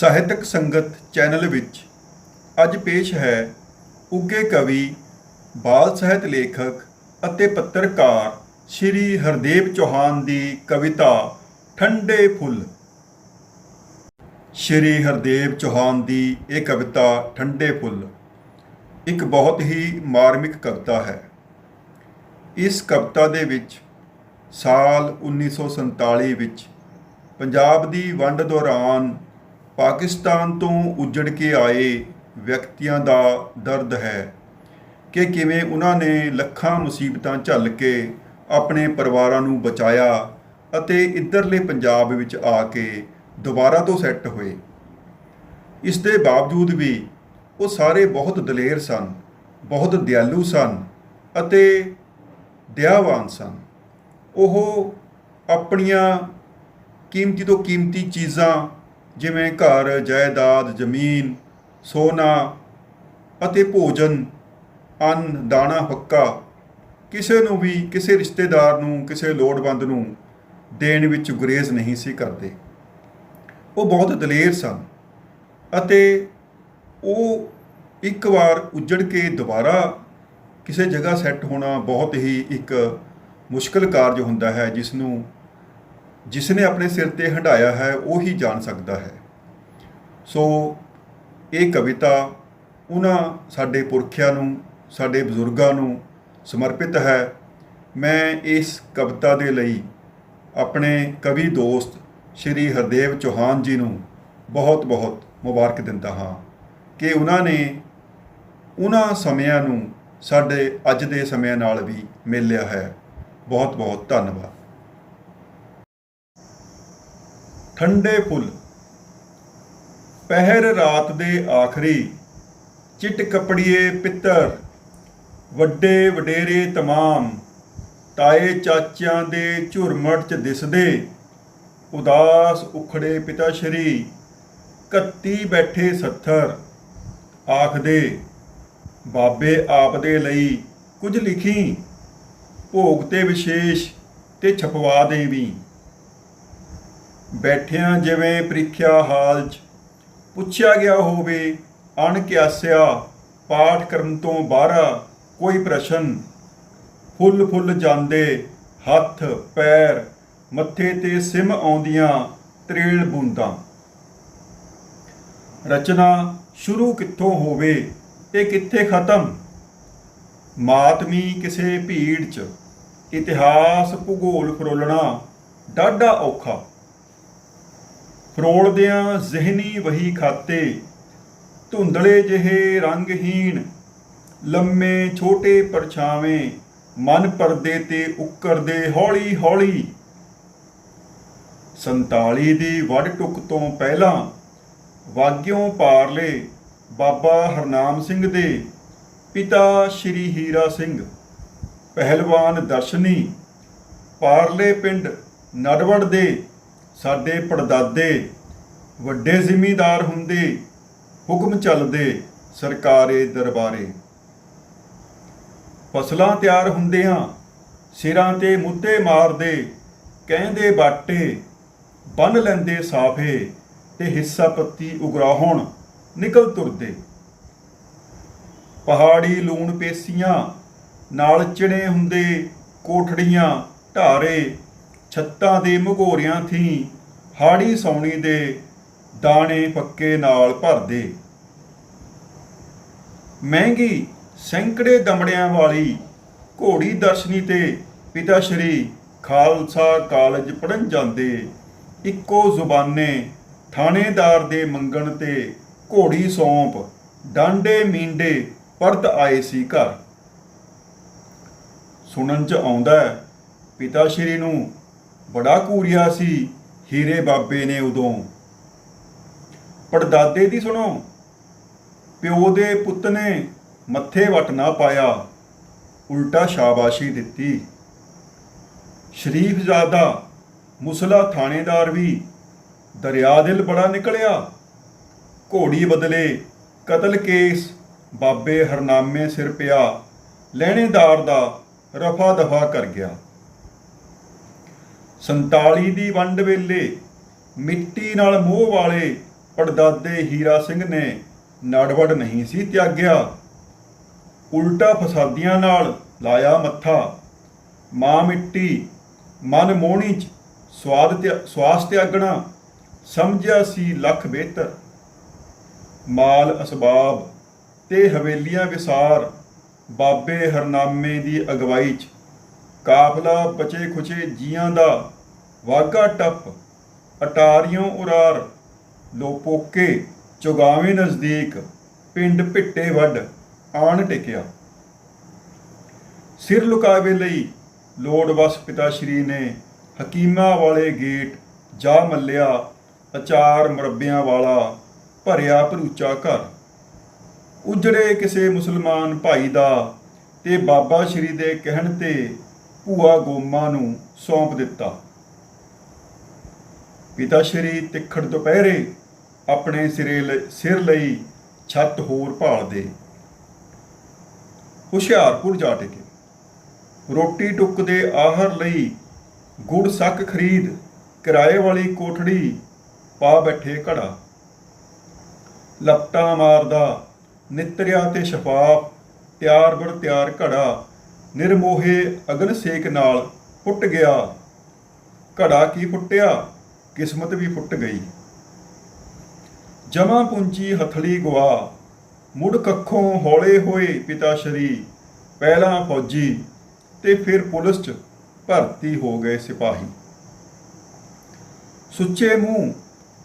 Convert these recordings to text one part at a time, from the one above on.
ਸਾਹਿਤਕ ਸੰਗਤ ਚੈਨਲ ਵਿੱਚ ਅੱਜ ਪੇਸ਼ ਹੈ ਉੱਗੇ ਕਵੀ, ਬਾਲ ਸਾਹਿਤ ਲੇਖਕ ਅਤੇ ਪੱਤਰਕਾਰ ਸ਼੍ਰੀ ਹਰਦੇਵ ਚੌਹਾਨ ਦੀ ਕਵਿਤਾ ਠੰਡੇ ਫੁੱਲ। ਸ਼੍ਰੀ ਹਰਦੇਵ ਚੌਹਾਨ ਦੀ ਇਹ ਕਵਿਤਾ ਠੰਡੇ ਫੁੱਲ ਇੱਕ ਬਹੁਤ ਹੀ ਮਾਰਮਿਕ ਕਵਿਤਾ ਹੈ। ਇਸ ਕਵਿਤਾ ਦੇ ਵਿੱਚ ਸਾਲ 1947 ਵਿੱਚ ਪੰਜਾਬ ਦੀ ਵੰਡ ਦੌਰਾਨ ਪਾਕਿਸਤਾਨ ਤੋਂ ਉੱਜੜ ਕੇ ਆਏ ਵਿਅਕਤੀਆਂ ਦਾ ਦਰਦ ਹੈ ਕਿ ਕਿਵੇਂ ਉਹਨਾਂ ਨੇ ਲੱਖਾਂ ਮੁਸੀਬਤਾਂ ਝੱਲ ਕੇ ਆਪਣੇ ਪਰਿਵਾਰਾਂ ਨੂੰ ਬਚਾਇਆ ਅਤੇ ਇੱਧਰਲੇ ਪੰਜਾਬ ਵਿੱਚ ਆ ਕੇ ਦੁਬਾਰਾ ਤੋਂ ਸੈੱਟ ਹੋਏ। ਇਸ ਦੇ ਬਾਵਜੂਦ ਵੀ ਉਹ ਸਾਰੇ ਬਹੁਤ ਦਲੇਰ ਸਨ, ਬਹੁਤ ਦਿਆਲੂ ਸਨ ਅਤੇ ਦਇਆਵਾਨ ਸਨ। ਉਹ ਆਪਣੀਆਂ ਕੀਮਤੀ ਤੋਂ ਕੀਮਤੀ ਚੀਜ਼ਾਂ ਜਿਵੇਂ ਘਰ, ਜਾਇਦਾਦ, ਜ਼ਮੀਨ, ਸੋਨਾ ਅਤੇ ਭੋਜਨ, ਅੰਨ, ਦਾਣਾ ਫੱਕਾ ਕਿਸੇ ਨੂੰ ਵੀ, ਕਿਸੇ ਰਿਸ਼ਤੇਦਾਰ ਨੂੰ, ਕਿਸੇ ਲੋੜਵੰਦ ਨੂੰ ਦੇਣ ਵਿੱਚ ਗੁਰੇਜ਼ ਨਹੀਂ ਸੀ ਕਰਦੇ। ਉਹ ਬਹੁਤ ਦਲੇਰ ਸਨ ਅਤੇ ਉਹ ਇੱਕ ਵਾਰ ਉੱਜੜ ਕੇ ਦੁਬਾਰਾ ਕਿਸੇ ਜਗ੍ਹਾ ਸੈੱਟ ਹੋਣਾ ਬਹੁਤ ਹੀ ਇੱਕ ਮੁਸ਼ਕਲ ਕਾਰਜ ਹੁੰਦਾ ਹੈ, ਜਿਸ ਨੂੰ, ਜਿਸ ਨੇ ਆਪਣੇ ਸਿਰ ਤੇ ਹੰਢਾਇਆ ਹੈ, ਉਹ ਹੀ ਜਾਣ ਸਕਦਾ ਹੈ। ਸੋ ਇਹ ਕਵਿਤਾ ਉਹਨਾਂ ਸਾਡੇ ਪੁਰਖਿਆਂ ਨੂੰ, ਸਾਡੇ ਬਜ਼ੁਰਗਾਂ ਨੂੰ ਸਮਰਪਿਤ ਹੈ। ਮੈਂ ਇਸ ਕਵਿਤਾ ਦੇ ਲਈ ਆਪਣੇ ਕਵੀ ਦੋਸਤ ਸ਼੍ਰੀ ਹਰਦੇਵ ਚੌਹਾਨ ਜੀ ਨੂੰ ਬਹੁਤ ਬਹੁਤ ਮੁਬਾਰਕ ਦਿੰਦਾ ਹਾਂ ਕਿ ਉਹਨਾਂ ਨੇ ਉਹਨਾਂ ਸਮਿਆਂ ਨੂੰ ਸਾਡੇ ਅੱਜ ਦੇ ਸਮਿਆਂ ਨਾਲ ਵੀ ਮੇਲਿਆ ਹੈ। ਬਹੁਤ ਬਹੁਤ ਧੰਨਵਾਦ। ਠੰਡੇ ਫੁੱਲ ਪਹਿਰ ਰਾਤ ਦੇ ਆਖਰੀ, ਚਿੱਟ ਕਪੜੀਏ ਪਿੱਤਰ, ਵੱਡੇ ਵਡੇਰੇ ਤਮਾਮ, ਤਾਏ ਚਾਚਿਆਂ ਦੇ ਝੁਰਮਟ ਚ ਦਿਸਦੇ, ਉਦਾਸ ਉਖੜੇ ਪਿਤਾ ਸ਼੍ਰੀ, ਕੱਤੀ ਬੈਠੇ ਸੱਥਰ, ਆਖਦੇ, ਬਾਬੇ ਆਪ ਦੇ ਲਈ ਕੁਝ ਲਿਖੀ, ਭੋਗ ਤੇ ਵਿਸ਼ੇਸ਼ ਤੇ ਛਪਵਾ ਦੇ ਬੈਠਿਆਂ ਜਿਵੇਂ ਪ੍ਰੀਖਿਆ ਹਾਲ 'ਚ ਪੁੱਛਿਆ ਗਿਆ ਹੋਵੇ ਅਣਕਿਆਸਿਆ ਪਾਠ ਕਰਨ ਤੋਂ ਬਾਹਰ ਕੋਈ ਪ੍ਰਸ਼ਨ। ਫੁੱਲ ਫੁੱਲ ਜਾਂਦੇ, ਹੱਥ, ਪੈਰ, ਮੱਥੇ ਤੇ ਸਿਮ ਆਉਂਦੀਆਂ ਤਰੇਲ ਬੂੰਦਾਂ। ਰਚਨਾ ਸ਼ੁਰੂ ਕਿੱਥੋਂ ਹੋਵੇ ਤੇ ਕਿੱਥੇ ਖਤਮ? ਮਾਤਮੀ ਕਿਸੇ ਭੀੜ 'ਚ। ਇਤਿਹਾਸ ਭੂਗੋਲ ਫਰੋਲਣਾ ਡਾਢਾ ਔਖਾ। ਫਰੋਲਦਿਆਂ ਜ਼ਿਹਨੀ ਵਹੀ ਖਾਤੇ, ਧੁੰਦਲੇ ਜਿਹੇ ਰੰਗਹੀਣ, ਲੰਮੇ ਛੋਟੇ ਪਰਛਾਵੇਂ, ਮਨ ਪਰਦੇ ਤੇ ਉੱਕਰਦੇ ਹੌਲੀ ਹੌਲੀ 47 ਦੀ ਵੱਡ ਟੁਕ ਤੋਂ ਪਹਿਲਾਂ ਵਾਗਿਓਂ ਪਾਰਲੇ ਬਾਬਾ ਹਰਨਾਮ ਸਿੰਘ ਦੇ ਪਿਤਾ ਸ਼੍ਰੀ ਹੀਰਾ ਸਿੰਘ, ਪਹਿਲਵਾਨ ਦਰਸ਼ਨੀ, ਪਾਰਲੇ ਪਿੰਡ ਨੜਵੜ ਦੇ ਸਾਡੇ ਪੜਦਾਦੇ ਵੱਡੇ ਜ਼ਿਮੀਂਦਾਰ ਹੁੰਦੇ, ਹੁਕਮ ਚੱਲਦੇ ਸਰਕਾਰੇ ਦਰਬਾਰੇ। ਫਸਲਾਂ ਤਿਆਰ ਹੁੰਦਿਆਂ ਸਿਰਾਂ ਤੇ ਮੁੱਦੇ ਮਾਰਦੇ, ਕਹਿੰਦੇ ਬਾਟੇ ਬੰਨ ਲੈਂਦੇ ਸਾਫੇ ਤੇ ਹਿੱਸਾ ਪੱਤੀ ਉਗਰਾਹਣ ਨਿਕਲ ਤੁਰਦੇ। ਪਹਾੜੀ ਲੂਣ ਪੇਸੀਆਂ ਨਾਲ ਚਿੜੇ ਹੁੰਦੇ ਕੋਠੜੀਆਂ ਢਾਰੇ ਛੱਤਾਂ ਦੇ ਮਘੋਰਿਆਂ ਥੀ, ਹਾੜੀ ਸੌਣੀ ਦੇ ਦਾਣੇ ਪੱਕੇ ਨਾਲ ਭਰਦੇ। ਮਹਿੰਗੀ ਸੈਂਕੜੇ ਦਮੜਿਆਂ ਵਾਲੀ ਘੋੜੀ ਦਰਸ਼ਨੀ ਤੇ ਪਿਤਾ ਸ਼੍ਰੀ ਖਾਲਸਾ ਕਾਲਜ ਪੜਨ ਜਾਂਦੇ। ਇੱਕੋ ਜ਼ੁਬਾਨੇ ਥਾਣੇਦਾਰ ਦੇ ਮੰਗਣ ਤੇ ਘੋੜੀ ਸੌਂਪ ਡਾਂਡੇ ਮੀਂਡੇ ਪਰਤ ਆਏ ਸੀ ਘਰ। ਸੁਣਨ ਚ ਆਉਂਦਾ ਪਿਤਾ ਸ਼੍ਰੀ ਨੂੰ ਬੜਾ ਘੂਰਿਆ ਸੀ, ਹੀਰੇ ਬਾਬੇ ਨੇ ਉਦੋਂ। ਪੜਦਾਦੇ ਦੀ ਸੁਣੋ, ਪਿਓ ਦੇ ਪੁੱਤ ਨੇ ਮੱਥੇ ਵਟ ਨਾ ਪਾਇਆ, ਉਲਟਾ ਸ਼ਾਬਾਸ਼ੀ ਦਿੱਤੀ। ਸ਼ਰੀਫ ਜ਼ਾਦਾ ਮੁਸਲਾ ਥਾਣੇਦਾਰ ਵੀ ਦਰਿਆ ਦਿਲ ਬੜਾ ਨਿਕਲਿਆ। ਘੋੜੀ ਬਦਲੇ ਕਤਲ ਕੇਸ ਬਾਬੇ ਹਰਨਾਮੇ ਸਿਰ ਪਿਆ, ਲੈਣੇਦਾਰ ਦਾ ਰਫਾ ਦਫਾ ਕਰ ਗਿਆ। 47 ਦੀ ਵੰਡ ਵੇਲੇ ਮਿੱਟੀ ਨਾਲ ਮੋਹ ਵਾਲੇ ਪੜਦਾਦੇ ਹੀਰਾ ਸਿੰਘ ਨੇ ਨੜਵੜ ਨਹੀਂ ਸੀ ਤਿਆਗਿਆ। ਉਲਟਾ ਫਸਾਦੀਆਂ ਨਾਲ ਲਾਇਆ ਮੱਥਾ। ਮਾਂ ਮਿੱਟੀ, ਮਨ ਮੋਹਣੀ ਚ ਸਵਾਦ ਤੇ ਸਵਾਸ ਤਿਆਗਣਾ, ਸਮਝਿਆ ਸੀ ਲੱਖ ਬਿਹਤਰ। ਮਾਲ ਅਸਬਾਬ ਤੇ ਹਵੇਲੀਆਂ ਵਿਸਾਰ, ਬਾਬੇ ਹਰਨਾਮੇ ਦੀ ਅਗਵਾਈ ਚ ਕਾਫਲਾ ਬਚੇ ਖੁਚੇ ਜੀਆਂ ਦਾ ਵਾਗਾ ਟੱਪ, ਅਟਾਰੀਓਂ ਉਰਾਰ, ਲੋਪੋਕੇ ਚੁਗਾਵੇਂ ਨਜ਼ਦੀਕ, ਪਿੰਡ ਭਿੱਟੇ ਵੱਡ ਆਣ ਟਿਕਿਆ। ਸਿਰ ਲੁਕਾਵੇ ਲਈ ਲੋੜ ਵਸ ਪਿਤਾ ਸ਼੍ਰੀ ਨੇ ਹਕੀਮਾਂ ਵਾਲੇ ਗੇਟ ਜਾ ਮੱਲਿਆ, ਅਚਾਰ ਮੁਰੱਬਿਆਂ ਵਾਲਾ ਭਰਿਆ ਭਰੂਚਾ ਘਰ। ਉਜੜੇ ਕਿਸੇ ਮੁਸਲਮਾਨ ਭਾਈ ਦਾ ਤੇ ਬਾਬਾ ਸ਼੍ਰੀ ਦੇ ਕਹਿਣ ਤੇ ਭੂਆ ਗੋਮਾ ਨੂੰ ਸੌਂਪ ਦਿੱਤਾ। ਪਿਤਾ ਸ਼੍ਰੀ ਤਿੱਖੜ ਦੁਪਹਿਰੇ ਆਪਣੇ ਸਿਰੇ ਸਿਰ ਲਈ ਛੱਤ ਹੋਰ ਭਾਲਦੇ। ਹੁਸ਼ਿਆਰਪੁਰ ਜਾ ਟਿਕੇ। ਰੋਟੀ ਟੁੱਕ ਦੇ ਆਹਰ ਲਈ ਗੁੜ ਸੱਕ ਖਰੀਦ, ਕਿਰਾਏ ਵਾਲੀ ਕੋਠੜੀ ਪਾ ਬੈਠੇ ਘੜਾ। ਲਪਟਾ ਮਾਰਦਾ ਨਿਤਰਿਆ ਤੇ ਸ਼ਫਾਫ, ਤਿਆਰ ਬੜ ਤਿਆਰ ਘੜਾ। ਨਿਰਮੋਹੇ ਅਗਨ ਸੇਕ ਨਾਲ ਫੁੱਟ ਗਿਆ। ਘੜਾ ਕੀ ਫੁੱਟਿਆ ਕਿਸਮਤ ਵੀ ਫੁੱਟ ਗਈ। ਜਮਾ ਪੁੰਜੀ ਹਥਲੀ ਗਵਾ ਮੁੜ ਕੱਖੋਂ ਹੌਲੇ ਹੋਏ ਪਿਤਾ ਸ਼ਰੀ ਪਹਿਲਾਂ ਫੌਜੀ ਤੇ ਫਿਰ ਪੁਲਿਸ 'ਚ ਭਰਤੀ ਹੋ ਗਏ ਸਿਪਾਹੀ। ਸੁੱਚੇ ਮੂੰਹ,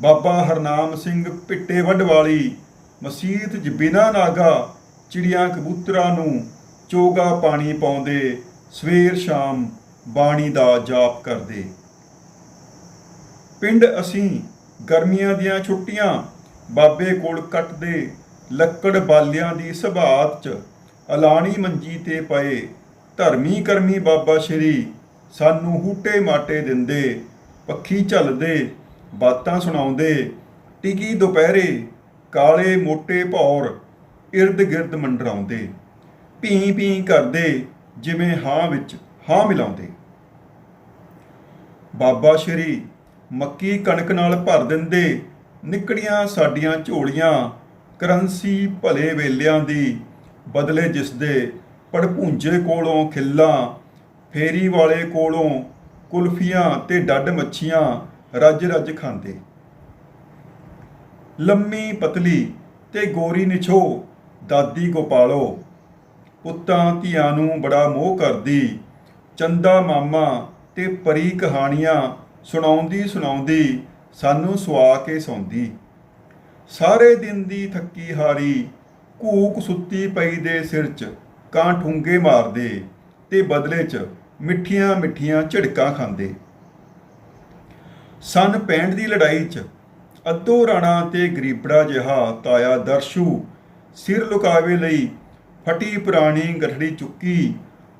ਬਾਬਾ ਹਰਨਾਮ ਸਿੰਘ ਪਿੱਟੇ ਵੱਡ ਵਾਲੀ ਮਸੀਤ 'ਚ ਬਿਨਾ ਨਾਗਾ ਚਿੜੀਆਂ ਕਬੂਤਰਾਂ ਨੂੰ ਚੋਗਾ ਪਾਣੀ ਪਾਉਂਦੇ, ਸਵੇਰ ਸ਼ਾਮ ਬਾਣੀ ਦਾ ਜਾਪ ਕਰਦੇ। ਪਿੰਡ ਅਸੀਂ ਗਰਮੀਆਂ ਦੀਆਂ ਛੁੱਟੀਆਂ ਬਾਬੇ ਕੋਲ ਕੱਟਦੇ, ਲੱਕੜ ਬਾਲਿਆਂ ਦੀ ਸਭਾਤ ਚ ਅਲਾਣੀ ਮੰਜੀ ਤੇ ਪਏ। ਧਰਮੀ ਕਰਮੀ ਬਾਬਾ ਸ਼੍ਰੀ ਸਾਨੂੰ ਹੂਟੇ ਮਾਟੇ ਦਿੰਦੇ, ਪੱਖੀ ਝੱਲਦੇ, ਬਾਤਾਂ ਸੁਣਾਉਂਦੇ। ਟਿਕੀ ਦੁਪਹਿਰੇ ਕਾਲੇ ਮੋਟੇ ਭੌਰ ਇਰਦ ਗਿਰਦ ਮੰਡਰਾਉਂਦੇ। ਭੀ ਭੀਂ ਕਰਦੇ ਜਿਵੇਂ ਹਾਂ ਵਿੱਚ ਹਾਂ ਮਿਲਾਉਂਦੇ। ਬਾਬਾ ਸ਼੍ਰੀ ਮੱਕੀ ਕਣਕ ਨਾਲ ਭਰ ਦਿੰਦੇ, ਨਿਕੜੀਆਂ ਸਾਡੀਆਂ ਝੋਲੀਆਂ, ਕਰੰਸੀ ਭਲੇ ਵੇਲਿਆਂ ਦੀ ਬਦਲੇ ਜਿਸ ਦੇ ਪੜਪੂੰਜੇ ਕੋਲੋਂ ਖਿੱਲਾਂ, ਫੇਰੀ ਵਾਲੇ ਕੋਲੋਂ ਕੁਲਫੀਆਂ ਤੇ ਡੱਡ ਮੱਛੀਆਂ ਰੱਜ ਰੱਜ ਖਾਂਦੇ। ਲੰਮੀ ਪਤਲੀ ਤੇ ਗੋਰੀ ਨਿਛੋ, ਦਾਦੀ ਗੋਪਾਲੋ ਪੁੱਤਾਂ ਧੀਆਂ ਨੂੰ ਬੜਾ ਮੋਹ ਕਰਦੀ। ਚੰਦਾ ਮਾਮਾ ਤੇ ਪਰੀ ਕਹਾਣੀਆਂ ਸੁਣਾਉਂਦੀ ਸੁਣਾਉਂਦੀ ਸਾਨੂੰ ਸੁਆ ਕੇ ਸੌਂਦੀ। ਸਾਰੇ ਦਿਨ ਦੀ ਥੱਕੀ ਹਾਰੀ ਘੂਕ ਸੁੱਤੀ ਪਈ ਦੇ ਸਿਰ 'ਚ, ਕਾਂ ਠੁੰਗੇ ਮਾਰਦੇ ਤੇ ਬਦਲੇ 'ਚ ਮਿੱਠੀਆਂ ਮਿੱਠੀਆਂ ਝਿੜਕਾਂ ਖਾਂਦੇ। ਸਨ 65 ਦੀ ਲੜਾਈ 'ਚ, ਅੱਧੋ ਰਾਣਾ ਤੇ ਗਰੀਬੜਾ ਜਿਹਾ ਤਾਇਆ ਦਰਸ਼ੂ ਸਿਰ ਲੁਕਾਵੇ ਲਈ ਫਟੀ ਪੁਰਾਣੀ ਗਠੜੀ ਚੁੱਕੀ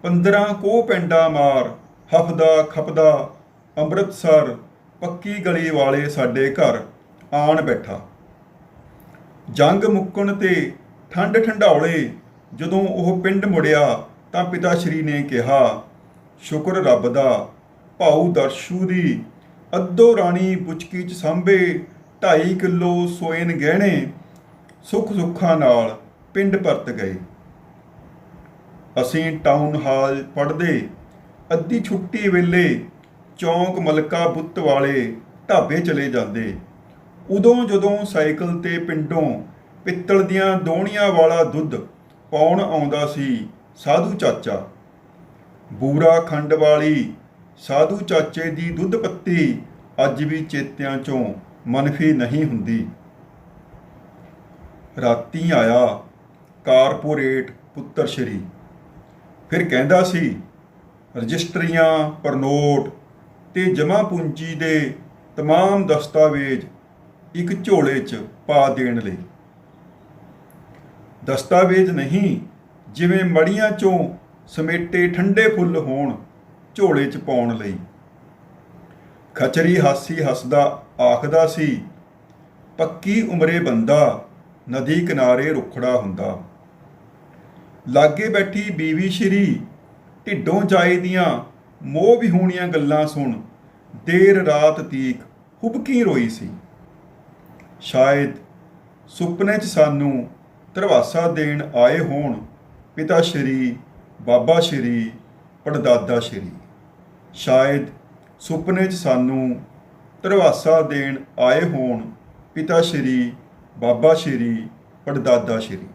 15 ਕੋ ਪੈਂਡਾ ਮਾਰ, ਹਫਦਾ ਖਪਦਾ, ਅੰਮ੍ਰਿਤਸਰ, ਪੱਕੀ ਗਲੀ ਵਾਲੇ ਸਾਡੇ ਘਰ, ਆਣ ਬੈਠਾ। ਜੰਗ ਮੁੱਕਣ ਤੇ ਠੰਡ ਠੰਡਾਉਲੇ ਜਦੋਂ ਉਹ ਪਿੰਡ ਮੁੜਿਆ ਤਾਂ ਪਿਤਾ ਸ਼੍ਰੀ ਨੇ ਕਿਹਾ, ਸ਼ੁਕਰ ਰੱਬ ਦਾ, ਭਾਊ ਦਰਸ਼ੂ ਦੀ, ਅੱਧੋ ਰਾਣੀ ਬੁਚਕੀ ਚ ਸਾਂਭੇ 2.5 ਕਿਲੋ ਸੋਇਨ ਗਹਿਣੇ, ਸੁੱਖ ਸੁੱਖਾਂ ਨਾਲ ਪਿੰਡ ਪਰਤ ਗਏ। ਅਸੀਂ ਟਾਊਨ ਹਾਲ ਪੜ੍ਹਦੇ, ਅੱਧੀ ਛੁੱਟੀ ਵੇਲੇ ਚੌਂਕ ਮਲਕਾ ਬੁੱਤ ਵਾਲੇ ਢਾਬੇ ਚਲੇ ਜਾਂਦੇ। ਉਦੋਂ ਜਦੋਂ ਸਾਈਕਲ ਤੇ ਪਿੰਡੋਂ ਪਿੱਤਲ ਦੀਆਂ ਦੋਣੀਆਂ ਵਾਲਾ ਦੁੱਧ ਪਾਉਣ ਆਉਂਦਾ ਸੀ ਸਾਧੂ ਚਾਚਾ। ਬੂਰਾ ਖੰਡ ਵਾਲੀ ਸਾਧੂ ਚਾਚੇ ਦੀ ਦੁੱਧ ਪੱਤੀ ਅੱਜ ਵੀ ਚੇਤਿਆਂ ਚੋਂ ਮਨਫੀ ਨਹੀਂ ਹੁੰਦੀ। ਰਾਤੀ ਆਇਆ ਕਾਰਪੋਰੇਟ ਪੁੱਤਰ ਸ਼੍ਰੀ। ਫਿਰ ਕਹਿੰਦਾ ਸੀ ਰਜਿਸਟਰੀਆਂ ਪਰਨੋਟ ਤੇ ਜਮ੍ਹਾਂ ਪੂੰਜੀ ਦੇ तमाम ਦਸਤਾਵੇਜ਼ ਇੱਕ ਝੋਲੇ 'ਚ ਪਾ ਦੇਣ ਲਈ ਦਸਤਾਵੇਜ਼ ਨਹੀਂ ਜਿਵੇਂ ਮੜੀਆਂ 'ਚੋਂ ਸਮੇਟੇ ਠੰਡੇ ਫੁੱਲ ਹੋਣ ਝੋਲੇ 'ਚ ਪਾਉਣ ਲਈ ਖਚਰੀ ਹਾਸੀ ਹੱਸਦਾ ਆਖਦਾ ਸੀ ਪੱਕੀ ਉਮਰੇ ਬੰਦਾ ਨਦੀ ਕਿਨਾਰੇ ਰੁਖੜਾ ਹੁੰਦਾ ਲਾਗੇ ਬੈਠੀ ਬੀਵੀ ਸ਼੍ਰੀ ਢਿੱਡੋਂ ਜਾਏ ਦੀਆਂ ਮੋਹ ਵਿਹੂਣੀਆਂ ਗੱਲਾਂ ਸੁਣ ਦੇਰ ਰਾਤ ਤੀਕ ਹੁਬਕੀ ਰੋਈ ਸੀ। ਸ਼ਾਇਦ ਸੁਪਨੇ 'ਚ ਸਾਨੂੰ ਧਰਵਾਸਾ ਦੇਣ ਆਏ ਹੋਣ ਪਿਤਾ ਸ਼੍ਰੀ, ਬਾਬਾ ਸ਼੍ਰੀ, ਪੜਦਾਦਾ ਸ਼੍ਰੀ। ਸ਼ਾਇਦ ਸੁਪਨੇ 'ਚ ਸਾਨੂੰ ਧਰਵਾਸਾ ਦੇਣ ਆਏ ਹੋਣ ਪਿਤਾ ਸ਼੍ਰੀ, ਬਾਬਾ ਸ਼੍ਰੀ, ਪੜਦਾਦਾ ਸ਼੍ਰੀ।